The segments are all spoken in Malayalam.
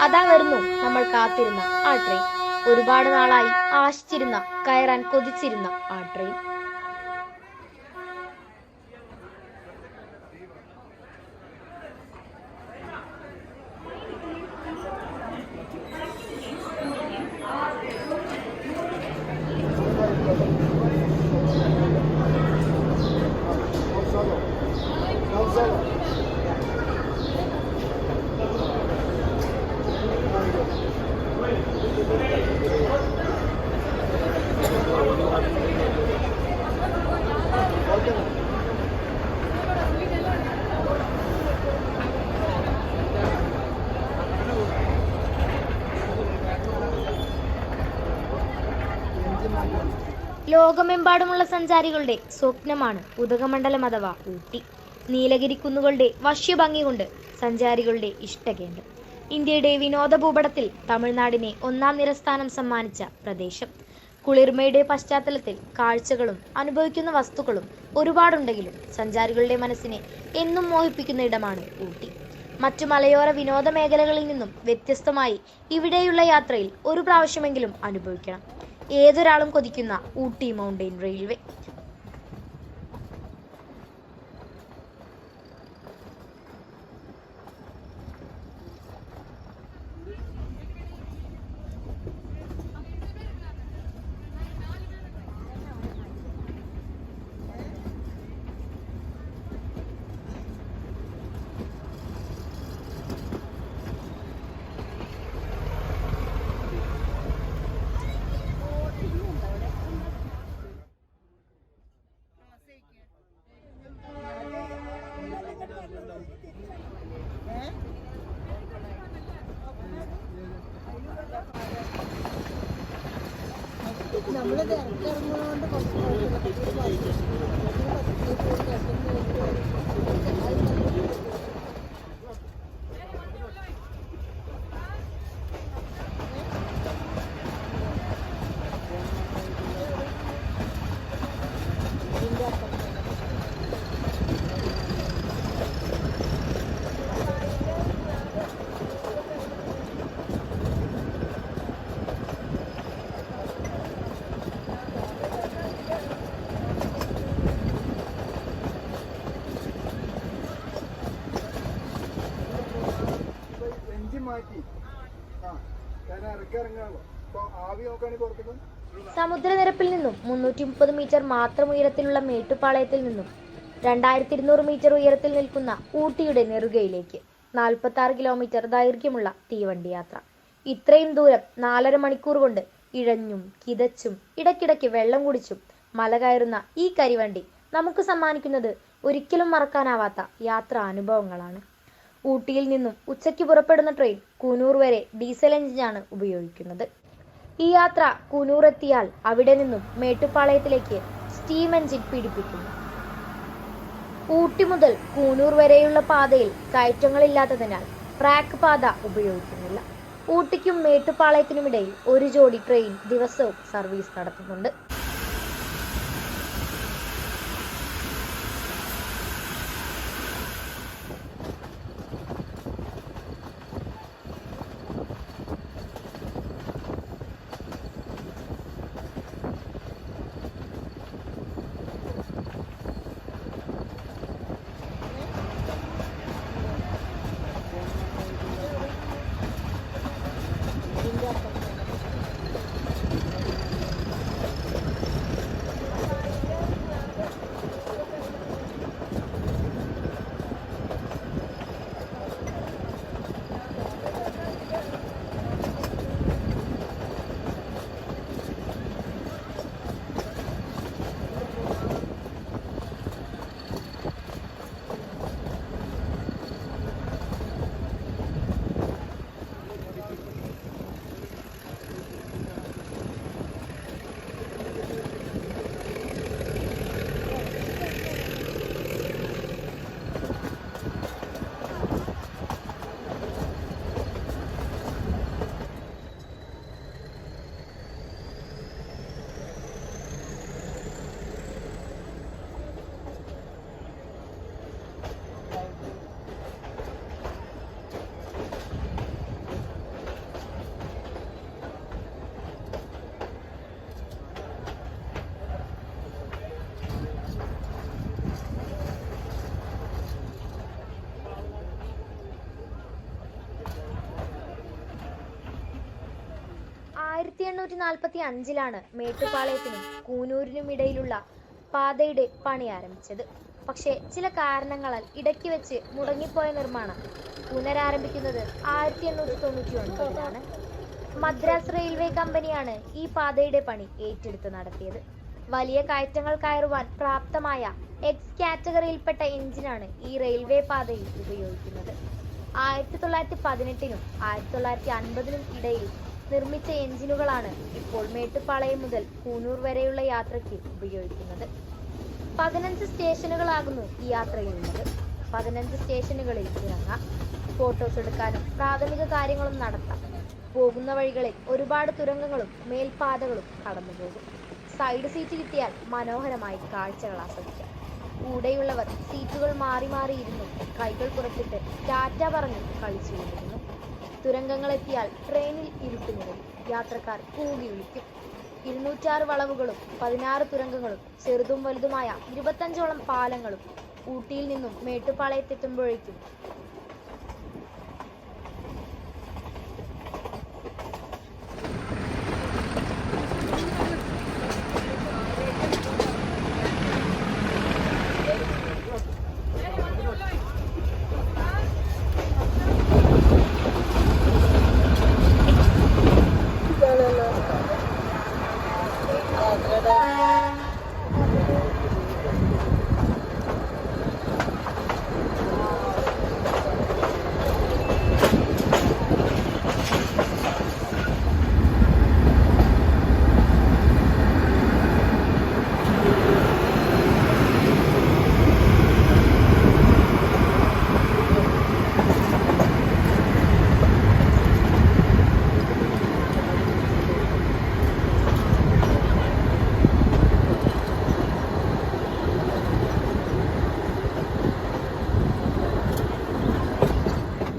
അതാ വരുന്നു നമ്മൾ കാത്തിരുന്ന ആ ട്രെയിൻ ഒരുപാട് നാളായി ആശിച്ചിരുന്ന കയറാൻ കൊതിച്ചിരുന്ന ആ ട്രെയിൻ ലോകമെമ്പാടുമുള്ള സഞ്ചാരികളുടെ സ്വപ്നമാണ് ഉദകമണ്ഡലം അഥവാ ഊട്ടി. നീലഗിരി കുന്നുകളുടെ വശ്യഭംഗി കൊണ്ട് സഞ്ചാരികളുടെ ഇഷ്ടകേന്ദ്രം. ഇന്ത്യയുടെ വിനോദ ഭൂപടത്തിൽ തമിഴ്നാടിനെ ഒന്നാം നിരസ്ഥാനം സമ്മാനിച്ച പ്രദേശം. കുളിർമയുടെ പശ്ചാത്തലത്തിൽ കാഴ്ചകളും അനുഭവിക്കുന്ന വസ്തുക്കളും ഒരുപാടുണ്ടെങ്കിലും സഞ്ചാരികളുടെ മനസ്സിനെ എന്നും മോഹിപ്പിക്കുന്ന ഇടമാണ് ഊട്ടി. മറ്റു മലയോര വിനോദ മേഖലകളിൽ നിന്നും വ്യത്യസ്തമായി ഇവിടെയുള്ള യാത്രയിൽ ഒരു പ്രാവശ്യമെങ്കിലും അനുഭവിക്കണം. ഏതൊരാളും കൊതിക്കുന്ന ഊട്ടി മൗണ്ടെയിൻ റെയിൽവേ. നമ്മളിത് ഇറക്കിറങ്ങുന്നതുകൊണ്ട് കുറച്ച് സമുദ്രനിരപ്പിൽ നിന്നും മുന്നൂറ്റി മുപ്പത് മീറ്റർ മാത്രം ഉയരത്തിലുള്ള മേട്ടുപ്പാളയത്തിൽ നിന്നും രണ്ടായിരത്തി ഇരുന്നൂറ് മീറ്റർ ഉയരത്തിൽ നിൽക്കുന്ന ഊട്ടിയുടെ നെറുകയിലേക്ക് നാൽപ്പത്തി ആറ് കിലോമീറ്റർ ദൈർഘ്യമുള്ള തീവണ്ടി യാത്ര. ഇത്രയും ദൂരം നാലര മണിക്കൂർ കൊണ്ട് ഇഴഞ്ഞും കിതച്ചും ഇടയ്ക്കിടയ്ക്ക് വെള്ളം കുടിച്ചും മല കയറുന്ന ഈ കരിവണ്ടി നമുക്ക് സമ്മാനിക്കുന്നത് ഒരിക്കലും മറക്കാനാവാത്ത യാത്രാ അനുഭവങ്ങളാണ്. ഊട്ടിയിൽ നിന്നും ഉച്ചയ്ക്ക് പുറപ്പെടുന്ന ട്രെയിൻ കൂനൂർ വരെ ഡീസൽ എഞ്ചിനാണ് ഉപയോഗിക്കുന്നത്. ഈ യാത്ര കുനൂർ എത്തിയാൽ അവിടെ നിന്നും മേട്ടുപ്പാളയത്തിലേക്ക് സ്റ്റീം എഞ്ചിൻ പീഡിപ്പിക്കും. ഊട്ടി മുതൽ കൂനൂർ വരെയുള്ള പാതയിൽ കയറ്റങ്ങളില്ലാത്തതിനാൽ ട്രാക്ക് പാത ഉപയോഗിക്കുന്നില്ല. ഊട്ടിക്കും മേട്ടുപ്പാളയത്തിനുമിടയിൽ ഒരു ജോഡി ട്രെയിൻ ദിവസവും സർവീസ് നടത്തുന്നുണ്ട്. ആയിരത്തി എണ്ണൂറ്റി നാൽപ്പത്തി അഞ്ചിലാണ് മേട്ടുപാളയത്തിനും കൂനൂരിനും ഇടയിലുള്ള പാതയുടെ പണി ആരംഭിച്ചത്. പക്ഷേ ചില കാരണങ്ങളാൽ ഇടയ്ക്ക് വെച്ച് മുടങ്ങിപ്പോയ നിർമ്മാണം പുനരാരംഭിക്കുന്നത് ആയിരത്തി എണ്ണൂറ്റി തൊണ്ണൂറ്റി ഒൻപതിലാണ് മദ്രാസ് റെയിൽവേ കമ്പനിയാണ് ഈ പാതയുടെ പണി ഏറ്റെടുത്ത് നടത്തിയത്. വലിയ കയറ്റങ്ങൾ കയറുവാൻ പ്രാപ്തമായ എക്സ് കാറ്റഗറിയിൽപ്പെട്ട എഞ്ചിനാണ് ഈ റെയിൽവേ പാതയിൽ ഉപയോഗിക്കുന്നത്. ആയിരത്തി തൊള്ളായിരത്തി പതിനെട്ടിനും ആയിരത്തി തൊള്ളായിരത്തി അൻപതിനും ഇടയിൽ നിർമ്മിച്ച എഞ്ചിനുകളാണ് ഇപ്പോൾ മേട്ടുപ്പാളയം മുതൽ കൂനൂർ വരെയുള്ള യാത്രയ്ക്ക് ഉപയോഗിക്കുന്നത്. പതിനഞ്ച് സ്റ്റേഷനുകളാകുന്നു ഈ യാത്രയിലുള്ളത് പതിനഞ്ച് സ്റ്റേഷനുകളിൽ ഇറങ്ങാം ഫോട്ടോസ് എടുക്കാനും പ്രാഥമിക കാര്യങ്ങളും നടത്താം. പോകുന്ന വഴികളിൽ ഒരുപാട് തുരങ്കങ്ങളും മേൽപ്പാതകളും കടന്നുപോകും. സൈഡ് സീറ്റ് കിട്ടിയാൽ മനോഹരമായി കാഴ്ചകൾ ആസ്വദിക്കാം. കൂടെയുള്ളവർ സീറ്റുകൾ മാറി മാറി ഇരുന്നു കൈകൾ പുറത്തിട്ട് ടാറ്റ പറഞ്ഞ് കളിച്ചുകൊണ്ടിരുന്നു. തുരങ്കങ്ങളെത്തിയാൽ ട്രെയിനിൽ ഇരുട്ട് നിറയും യാത്രക്കാർ കൂകി വിളിക്കും. ഇരുന്നൂറ്റാറ് വളവുകളും പതിനാറ് തുരങ്കങ്ങളും ചെറുതും വലുതുമായ ഇരുപത്തഞ്ചോളം പാലങ്ങളും ഊട്ടിയിൽ നിന്നും മേട്ടുപ്പാളയത്തെത്തുമ്പോഴേക്കും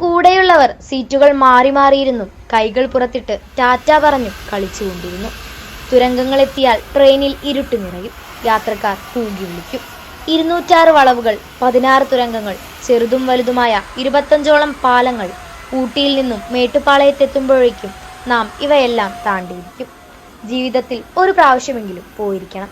കൂടെയുള്ളവർ സീറ്റുകൾ മാറി മാറിയിരുന്നു. കൈകൾ പുറത്തിട്ട് ടാറ്റ പറഞ്ഞു കളിച്ചുകൊണ്ടിരുന്നു. തുരങ്കങ്ങളെത്തിയാൽ ട്രെയിനിൽ ഇരുട്ട് നിറയും. യാത്രക്കാർ കൂകി വിളിക്കും. ഇരുന്നൂറ്റാറ് വളവുകൾ പതിനാറ് തുരങ്കങ്ങൾ ചെറുതും വലുതുമായ ഇരുപത്തഞ്ചോളം പാലങ്ങൾ ഊട്ടിയിൽ നിന്നും മേട്ടുപ്പാളയത്തെത്തുമ്പോഴേക്കും നാം ഇവയെല്ലാം താണ്ടിയിരിക്കും. ജീവിതത്തിൽ ഒരു പ്രാവശ്യമെങ്കിലും പോയിരിക്കണം.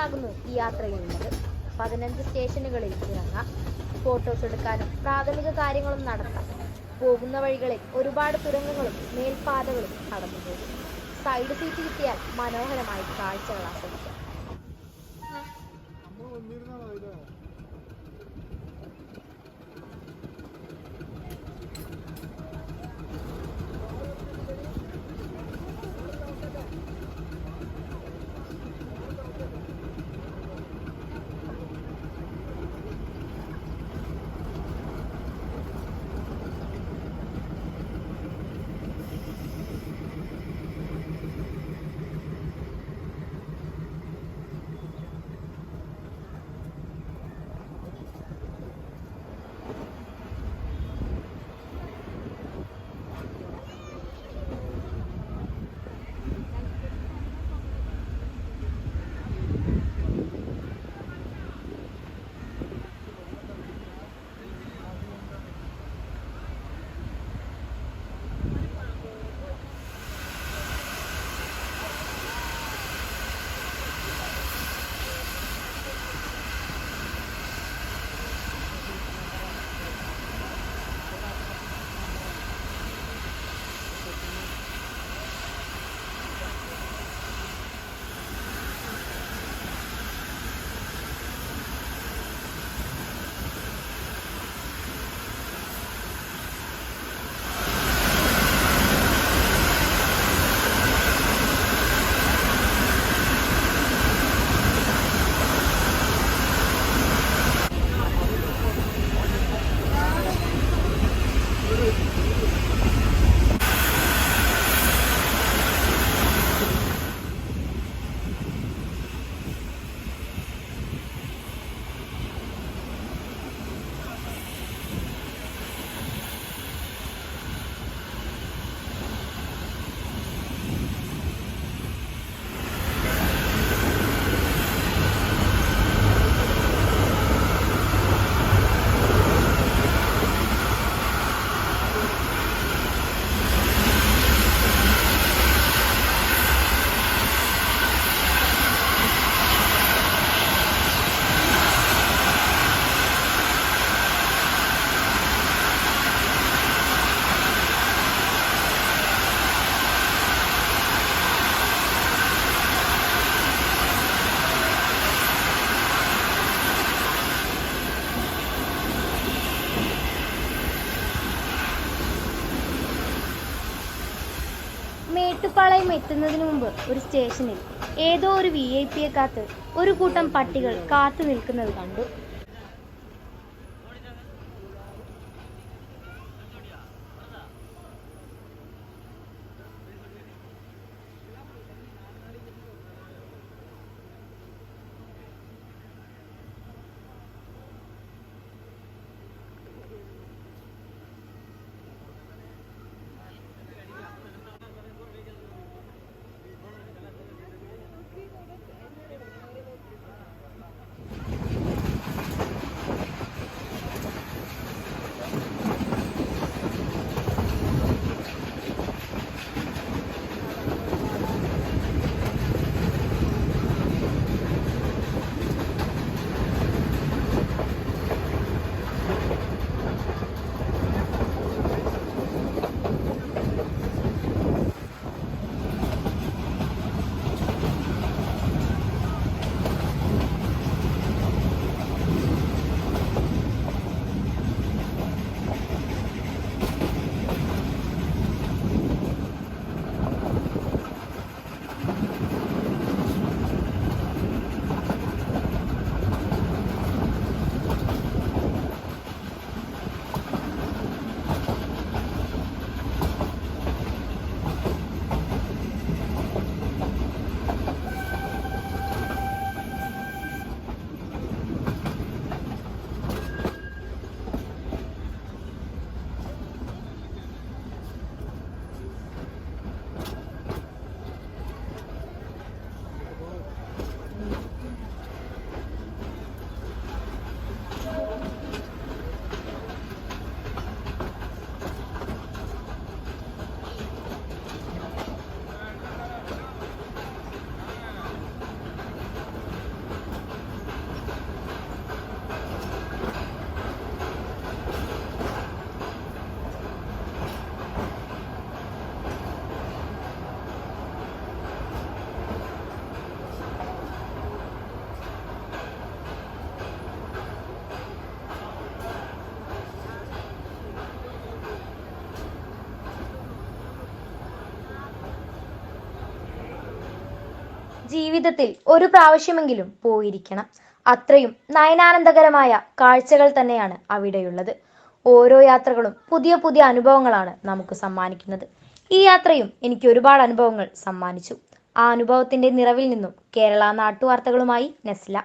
സ്റ്റേഷനുകളാകുന്നു ഈ യാത്രയിലുള്ളത് പതിനഞ്ച് സ്റ്റേഷനുകളിൽ ഇറങ്ങാം. ഫോട്ടോസ് എടുക്കാനും പ്രാഥമിക കാര്യങ്ങളും നടത്താം. പോകുന്ന വഴികളിൽ ഒരുപാട് തുരങ്കങ്ങളും മേൽപ്പാതകളും കടന്നുപോകും. സൈഡ് സീറ്റ് കിട്ടിയാൽ മനോഹരമായി കാഴ്ചകൾ എത്തുന്നതിന് മുമ്പ് ഒരു സ്റ്റേഷനിൽ ഏതോ ഒരു വി ഐ പിയെ കാത്ത് ഒരു കൂട്ടം പട്ടികൾ കാത്തു നിൽക്കുന്നത് കണ്ടു. ജീവിതത്തിൽ ഒരു പ്രാവശ്യമെങ്കിലും പോയിരിക്കണം. അത്രയും നയനാനന്ദകരമായ കാഴ്ചകൾ തന്നെയാണ് അവിടെയുള്ളത്. ഓരോ യാത്രകളും പുതിയ പുതിയ അനുഭവങ്ങളാണ് നമുക്ക് സമ്മാനിക്കുന്നത്. ഈ യാത്രയും എനിക്ക് ഒരുപാട് അനുഭവങ്ങൾ സമ്മാനിച്ചു. ആ അനുഭവത്തിന്റെ നിറവിൽ നിന്നും കേരള നാട്ടുവാർത്തകളുമായി നെസ്ല.